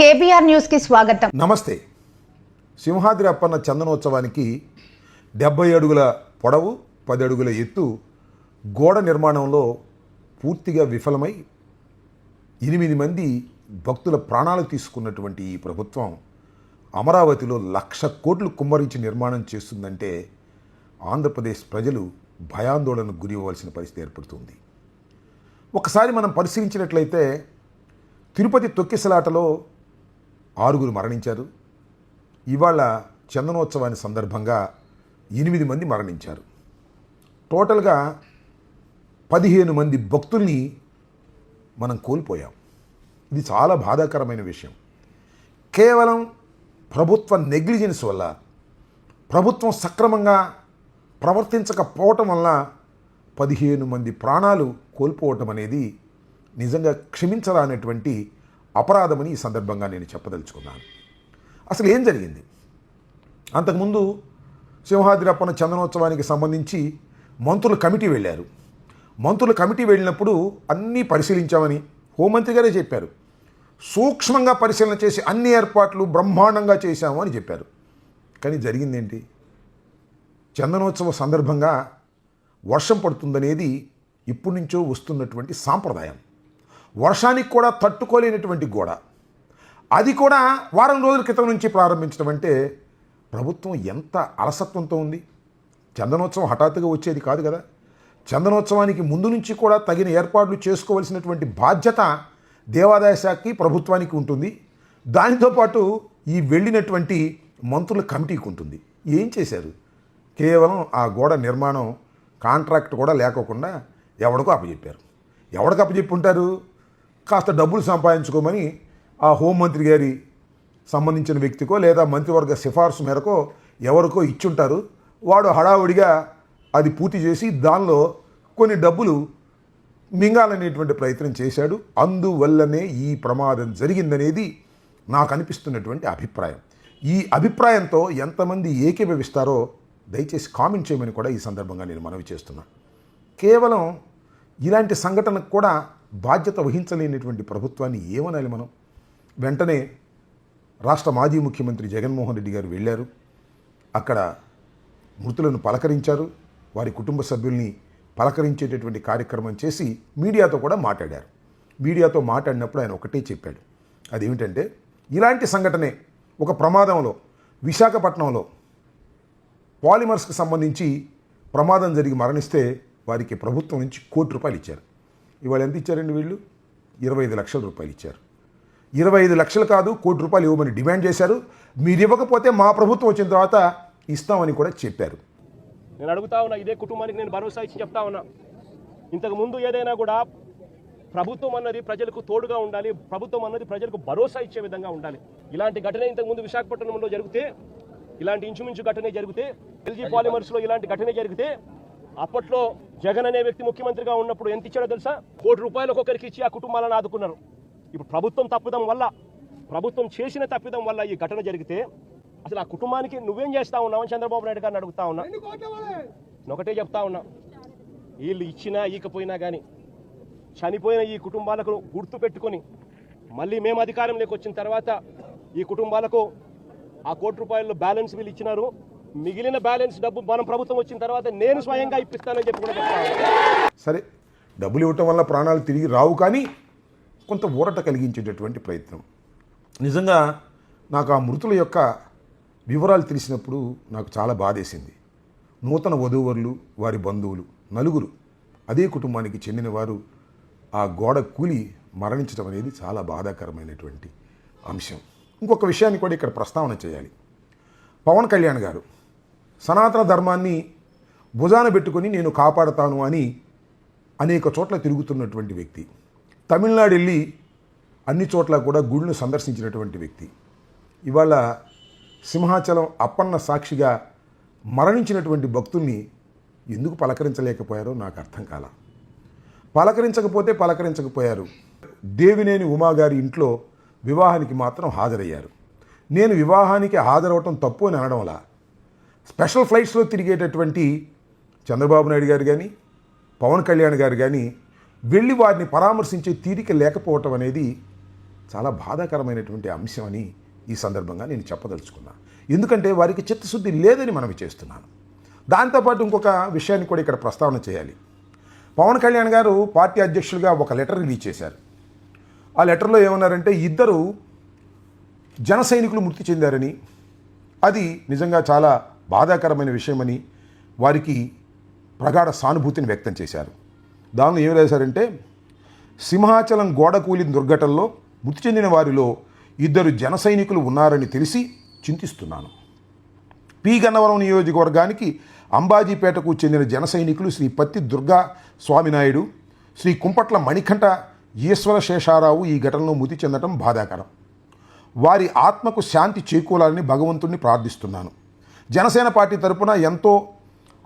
KBR న్యూస్కి స్వాగతం. నమస్తే. సింహాద్రి అప్పన్న చందనోత్సవానికి డెబ్బై అడుగుల పొడవు పది అడుగుల ఎత్తు గోడ నిర్మాణంలో పూర్తిగా విఫలమై ఎనిమిది మంది భక్తుల ప్రాణాలు తీసుకున్నటువంటి ఈ ప్రభుత్వం అమరావతిలో లక్ష కోట్లు కుమ్మరించి నిర్మాణం చేస్తుందంటే ఆంధ్రప్రదేశ్ ప్రజలు భయాందోళనకు గురి అవ్వాల్సిన పరిస్థితి ఏర్పడుతుంది. ఒకసారి మనం పరిశీలించినట్లయితే తిరుపతి తొక్కిసలాటలో ఆరుగురు మరణించారు. ఇవాళ చందనోత్సవాన్ని సందర్భంగా ఎనిమిది మంది మరణించారు. టోటల్గా పదిహేను మంది భక్తుల్ని మనం కోల్పోయాం. ఇది చాలా బాధాకరమైన విషయం. కేవలం ప్రభుత్వ నెగ్లిజెన్స్ వల్ల ప్రభుత్వం సక్రమంగా ప్రవర్తించకపోవటం వల్ల పదిహేను మంది ప్రాణాలు కోల్పోవటం అనేది నిజంగా క్షమించరానటువంటి అపరాధమని ఈ సందర్భంగా నేను చెప్పదలుచుకున్నాను. అసలు ఏం జరిగింది? అంతకుముందు సింహాద్రిప్పన చందనోత్సవానికి సంబంధించి మంత్రుల కమిటీ వెళ్ళారు. మంత్రుల కమిటీ వెళ్ళినప్పుడు అన్నీ పరిశీలించామని హోంమంత్రి గారే చెప్పారు. సూక్ష్మంగా పరిశీలన చేసి అన్ని ఏర్పాట్లు బ్రహ్మాండంగా చేశాము అని చెప్పారు. కానీ జరిగిందేంటి? చందనోత్సవ సందర్భంగా వర్షం పడుతుందనేది ఇప్పటి నుంచో వస్తున్నటువంటి సాంప్రదాయం. వర్షానికి కూడా తట్టుకోలేనటువంటి గోడ. అది కూడా వారం రోజుల క్రితం నుంచి ప్రారంభించడం అంటే ప్రభుత్వం ఎంత అలసత్వంతో ఉంది. చందనోత్సవం హఠాత్తుగా వచ్చేది కాదు కదా. చందనోత్సవానికి ముందు నుంచి కూడా తగిన ఏర్పాట్లు చేసుకోవలసినటువంటి బాధ్యత దేవాదాయ శాఖకి ప్రభుత్వానికి ఉంటుంది. దానితో పాటు ఈ వెళ్ళినటువంటి మంత్రుల కమిటీకి ఉంటుంది. ఏం చేశారు? కేవలం ఆ గోడ నిర్మాణం కాంట్రాక్ట్ కూడా లేకోకుండా ఎవడికో అప్పచెప్పారు. ఎవడికి అప్పచెప్పి ఉంటారు కాస్త డబ్బులు సంపాదించుకోమని ఆ హోంమంత్రి గారి సంబంధించిన వ్యక్తికో లేదా మంత్రివర్గ సిఫార్సు మేరకో ఎవరికో ఇచ్చుంటారు. వాడు హడావుడిగా అది పూర్తి చేసి దానిలో కొన్ని డబ్బులు మింగాలనేటువంటి ప్రయత్నం చేశాడు. అందువల్లనే ఈ ప్రమాదం జరిగిందనేది నాకు అనిపిస్తున్నటువంటి అభిప్రాయం. ఈ అభిప్రాయంతో ఎంతమంది ఏకీభవిస్తారో దయచేసి కామెంట్ చేయమని కూడా ఈ సందర్భంగా నేను మనవి చేస్తున్నాను కేవలం ఇలాంటి సంఘటనకు కూడా బాధ్యత వహించలేనటువంటి ప్రభుత్వాన్ని ఏమనాలి మనం? వెంటనే రాష్ట్ర మాజీ ముఖ్యమంత్రి జగన్మోహన్ రెడ్డి గారు వెళ్ళారు. అక్కడ మృతులను పలకరించారు. వారి కుటుంబ సభ్యుల్ని పలకరించేటటువంటి కార్యక్రమం చేసి మీడియాతో కూడా మాట్లాడారు. మీడియాతో మాట్లాడినప్పుడు ఆయన ఒకటే చెప్పాడు. అదేమిటంటే ఇలాంటి సంఘటనే ఒక ప్రమాదంలో విశాఖపట్నంలో పాలిమర్స్కి సంబంధించి ప్రమాదం జరిగి మరణిస్తే వారికి ప్రభుత్వం నుంచి కోటి రూపాయలు ఇచ్చారు. ఇవాళ ఎంత ఇచ్చారండి వీళ్ళు? ఇరవై ఐదు లక్షల రూపాయలు ఇచ్చారు. ఇరవై ఐదు లక్షలు కాదు కోటి రూపాయలు ఇవ్వమని డిమాండ్ చేశారు. మీరు ఇవ్వకపోతే మా ప్రభుత్వం వచ్చిన తర్వాత ఇస్తామని కూడా చెప్పారు. నేను అడుగుతా ఉన్నా ఇదే కుటుంబానికి నేను భరోసా ఇచ్చి చెప్తా ఉన్నా. ఇంతకు ముందు ఏదైనా కూడా ప్రభుత్వం అన్నది ప్రజలకు తోడుగా ఉండాలి ప్రభుత్వం అన్నది ప్రజలకు భరోసా ఇచ్చే విధంగా ఉండాలి. ఇలాంటి ఘటన ఇంతకు ముందు విశాఖపట్నంలో జరిగితే ఇలాంటి ఇంచుమించు ఘటనే జరిగితే ఎల్జీ పాలిమర్స్లో ఇలాంటి ఘటనే జరిగితే అప్పట్లో జగన్ అనే వ్యక్తి ముఖ్యమంత్రిగా ఉన్నప్పుడు ఎంత ఇచ్చాడో తెలుసా? కోటి రూపాయలు ఒక్కొక్కరికి ఇచ్చి ఆ కుటుంబాలను ఆదుకున్నారు. ఇప్పుడు ప్రభుత్వం తప్పిదం వల్ల ప్రభుత్వం చేసిన తప్పిదం వల్ల ఈ ఘటన జరిగితే అసలు ఆ కుటుంబానికి నువ్వేం చేస్తా ఉన్నావు చంద్రబాబు నాయుడు గారిని అడుగుతా ఉన్నా. నేను ఒకటే చెప్తా ఉన్నా. వీళ్ళు ఇచ్చినా ఈకపోయినా కానీ చనిపోయిన ఈ కుటుంబాలకు గుర్తు పెట్టుకొని మళ్ళీ మేము అధికారంలోకి వచ్చిన తర్వాత ఈ కుటుంబాలకు ఆ కోటి రూపాయలు బ్యాలెన్స్ వీళ్ళు ఇచ్చినారు. మిగిలిన బ్యాలెన్స్ డబ్బు మనం ప్రభుత్వం వచ్చిన తర్వాత నేను స్వయంగా ఇప్పిస్తానని చెప్పి కూడా సరే డబ్బులు ఇవ్వటం వల్ల ప్రాణాలు తిరిగి రావు కానీ కొంత ఊరట కలిగించేటటువంటి ప్రయత్నం. నిజంగా నాకు ఆ మృతుల యొక్క వివరాలు తెలిసినప్పుడు నాకు చాలా బాధేసింది. నూతన వధూవరులు వారి బంధువులు నలుగురు అదే కుటుంబానికి చెందిన వారు ఆ గోడ కూలి మరణించడం అనేది చాలా బాధాకరమైనటువంటి అంశం. ఇంకొక విషయాన్ని కూడా ఇక్కడ ప్రస్తావన చేయాలి. పవన్ కళ్యాణ్ గారు సనాతన ధర్మాన్ని భుజాన పెట్టుకొని నేను కాపాడతాను అని అనేక చోట్ల తిరుగుతున్నటువంటి వ్యక్తి. తమిళనాడు వెళ్ళి అన్ని చోట్ల కూడా గుళ్ళను సందర్శించినటువంటి వ్యక్తి. ఇవాళ సింహాచలం అప్పన్న సాక్షిగా మరణించినటువంటి భక్తుల్ని ఎందుకు పలకరించలేకపోయారో నాకు అర్థం కాల. పలకరించకపోతే పలకరించకపోయారు. దేవినేని ఉమాగారి ఇంట్లో వివాహానికి మాత్రం హాజరయ్యారు. నేను వివాహానికి హాజరవటం తప్పు అని అనడంలా స్పెషల్ ఫ్లైట్స్లో తిరిగేటటువంటి చంద్రబాబు నాయుడు గారు కానీ పవన్ కళ్యాణ్ గారు కానీ వెళ్ళి వారిని పరామర్శించే తీరిక లేకపోవటం అనేది చాలా బాధాకరమైనటువంటి అంశం అని ఈ సందర్భంగా నేను చెప్పదలుచుకున్నా. ఎందుకంటే వారికి చిత్తశుద్ధి లేదని మనం చేస్తున్నాను. దాంతోపాటు ఇంకొక విషయాన్ని కూడా ఇక్కడ ప్రస్తావన చేయాలి. పవన్ కళ్యాణ్ గారు పార్టీ అధ్యక్షులుగా ఒక లెటర్ రిలీజ్ చేశారు. ఆ లెటర్లో ఏమన్నారంటే ఇద్దరు జన సైనికులు మృతి చెందారని. అది నిజంగా చాలా బాధాకరమైన విషయమని వారికి ప్రగాఢ సానుభూతిని వ్యక్తం చేశారు. దానిలో ఏం రాశారంటే సింహాచలం గోడ కూలిన దుర్ఘటనలో మృతి చెందిన వారిలో ఇద్దరు జన సైనికులు ఉన్నారని తెలిసి చింతిస్తున్నాను. పి. గన్నవరం నియోజకవర్గానికి అంబాజీపేటకు చెందిన జన సైనికులు శ్రీ పత్తి దుర్గా స్వామినాయుడు శ్రీ కుంపట్ల మణికంఠ ఈశ్వర శేషారావు ఈ ఘటనలో మృతి చెందటం బాధాకరం. వారి ఆత్మకు శాంతి చేకూరాలని భగవంతుణ్ణి ప్రార్థిస్తున్నాను. జనసేన పార్టీ తరపున ఎంతో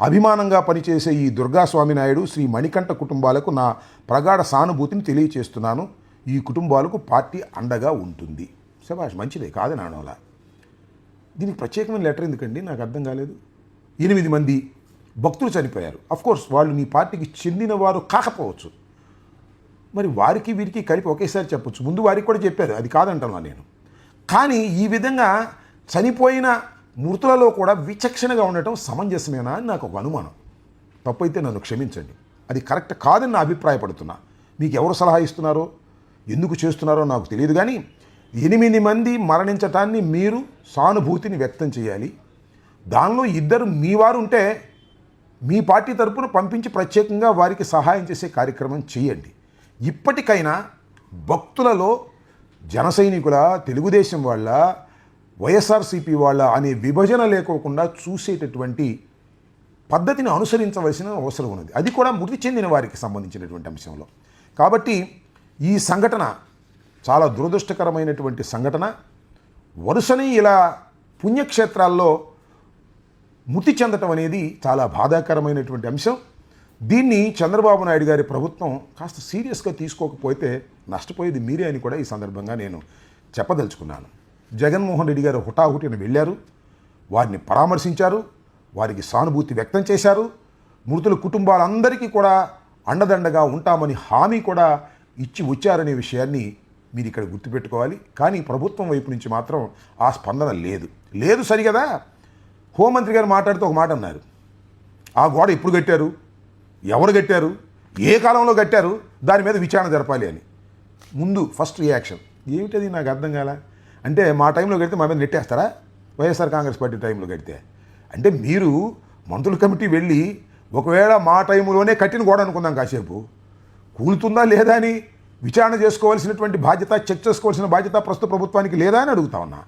అభిమానంగా పనిచేసే ఈ దుర్గాస్వామి నాయుడు శ్రీ మణికంఠ కుటుంబాలకు నా ప్రగాఢ సానుభూతిని తెలియచేస్తున్నాను. ఈ కుటుంబాలకు పార్టీ అండగా ఉంటుంది. శభాష్ మంచిదే కాదని అనవలా దీనికి ప్రత్యేకమైన లెటర్ ఎందుకండి? నాకు అర్థం కాలేదు. ఎనిమిది మంది భక్తులు చనిపోయారు. కోర్స్ వాళ్ళు నీ పార్టీకి చెందిన వారు కాకపోవచ్చు. మరి వారికి వీరికి కలిపి ఒకేసారి చెప్పొచ్చు. ముందు వారికి కూడా చెప్పారు. అది కాదంటున్నా నేను. కానీ ఈ విధంగా చనిపోయిన మృతులలో కూడా విచక్షణగా ఉండటం సమంజసమేనా అని నాకు ఒక అనుమానం. తప్పైతే నన్ను క్షమించండి. అది కరెక్ట్ కాదని నా అభిప్రాయపడుతున్నా. మీకు ఎవరు సలహా ఇస్తున్నారో ఎందుకు చేస్తున్నారో నాకు తెలియదు కానీ ఎనిమిది మంది మరణించటాన్ని మీరు సానుభూతిని వ్యక్తం చేయాలి. దానిలో ఇద్దరు మీ వారు ఉంటే మీ పార్టీ తరపున పంపించి ప్రత్యేకంగా వారికి సహాయం చేసే కార్యక్రమం చేయండి. ఇప్పటికైనా భక్తులలో జన సైనికుల తెలుగుదేశం వాళ్ళ వైఎస్ఆర్సీపీ వాళ్ళ అనే విభజన లేకోకుండా చూసేటటువంటి పద్ధతిని అనుసరించవలసిన అవసరం ఉన్నది. అది కూడా మృతి చెందిన వారికి సంబంధించినటువంటి అంశంలో. కాబట్టి ఈ సంఘటన చాలా దురదృష్టకరమైనటువంటి సంఘటన. వరుసని ఇలా పుణ్యక్షేత్రాల్లో మృతి చెందటం అనేది చాలా బాధాకరమైనటువంటి అంశం. దీన్ని చంద్రబాబు నాయుడు గారి ప్రభుత్వం కాస్త సీరియస్గా తీసుకోకపోతే నష్టపోయేది మీరే అని కూడా ఈ సందర్భంగా నేను చెప్పదలుచుకున్నాను. జగన్మోహన్ రెడ్డి గారు హుటాహుటిన వెళ్ళారు. వారిని పరామర్శించారు. వారికి సానుభూతి వ్యక్తం చేశారు. మృతుల కుటుంబాలందరికీ కూడా అండదండగా ఉంటామని హామీ కూడా ఇచ్చి వచ్చారనే విషయాన్ని మీరు ఇక్కడ గుర్తుపెట్టుకోవాలి. కానీ ప్రభుత్వం వైపు నుంచి మాత్రం ఆ స్పందన లేదు. లేదు సరిగదా? హోంమంత్రి గారు మాట్లాడుతూ ఒక మాట అన్నారు. ఆ గోడ ఎప్పుడు కట్టారు? ఎవరు కట్టారు? ఏ కాలంలో కట్టారు? దాని మీద విచారణ జరపాలి అని. ముందు ఫస్ట్ రియాక్షన్. ఏమిటది? నాకు అర్థం కాలే? అంటే మా టైంలో కడితే మా మీద నెట్టేస్తారా? వైఎస్ఆర్ కాంగ్రెస్ పార్టీ టైంలో కడితే అంటే మీరు మంత్రుల కమిటీ వెళ్ళి ఒకవేళ మా టైంలోనే కట్టిన గోడ అనుకుందాం కాసేపు. కూలుతుందా లేదా అని విచారణ చేసుకోవాల్సినటువంటి బాధ్యత చెక్ చేసుకోవాల్సిన బాధ్యత ప్రస్తుత ప్రభుత్వానికి లేదా అని అడుగుతా ఉన్నా.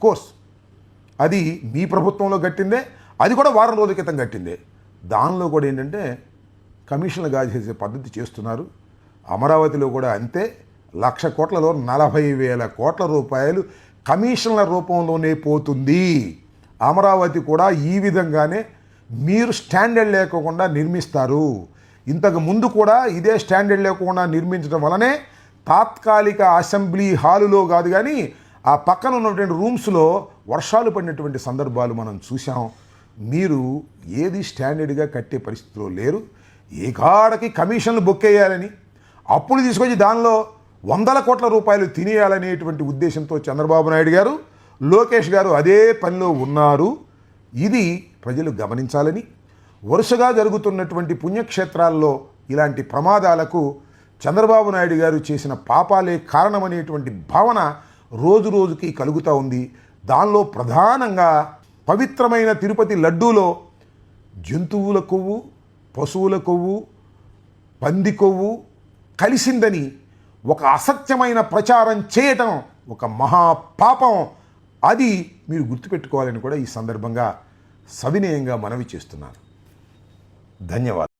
కోర్స్ అది మీ ప్రభుత్వంలో కట్టిందే అది కూడా వారం రోజుల క్రితం కట్టిందే దానిలో కూడా ఏంటంటే కమిషన్లు కాజేసే పద్ధతి చేస్తున్నారు. అమరావతిలో కూడా అంతే. లక్ష కోట్లలో నలభై వేల కోట్ల రూపాయలు కమిషన్ల రూపంలోనే పోతుంది. అమరావతి కూడా ఈ విధంగానే మీరు స్టాండర్డ్ లేకుండా నిర్మిస్తారు. ఇంతకు ముందు కూడా ఇదే స్టాండర్డ్ లేకుండా నిర్మించడం వలనే తాత్కాలిక అసెంబ్లీ హాలులో కాదు కానీ ఆ పక్కన ఉన్నటువంటి రూమ్స్లో వర్షాలు పడినటువంటి సందర్భాలు మనం చూసాం మీరు ఏది స్టాండర్డ్గా కట్టే పరిస్థితిలో లేరు. ఏ కాడకి కమిషన్లు బుక్ వేయాలని అప్పులు తీసుకొచ్చి దానిలో వందల కోట్ల రూపాయలు తినేయాలనేటువంటి ఉద్దేశంతో చంద్రబాబు నాయుడు గారు లోకేష్ గారు అదే పనిలో ఉన్నారు. ఇది ప్రజలు గమనించాలని వరుసగా జరుగుతున్నటువంటి పుణ్యక్షేత్రాల్లో ఇలాంటి ప్రమాదాలకు చంద్రబాబు నాయుడు గారు చేసిన పాపాలే కారణమనేటువంటి భావన రోజు రోజుకి కలుగుతూ ఉంది. దానిలో ప్రధానంగా పవిత్రమైన తిరుపతి లడ్డూలో జంతువుల కొవ్వు పశువుల కొవ్వు పంది కొవ్వు కలిసిందని ఒక అసత్యమైన ప్రచారం చేయటం ఒక మహాపాపం. అది మీరు గుర్తుపెట్టుకోవాలని కూడా ఈ సందర్భంగా సవినయంగా మనవి చేస్తున్నాను. ధన్యవాదాలు.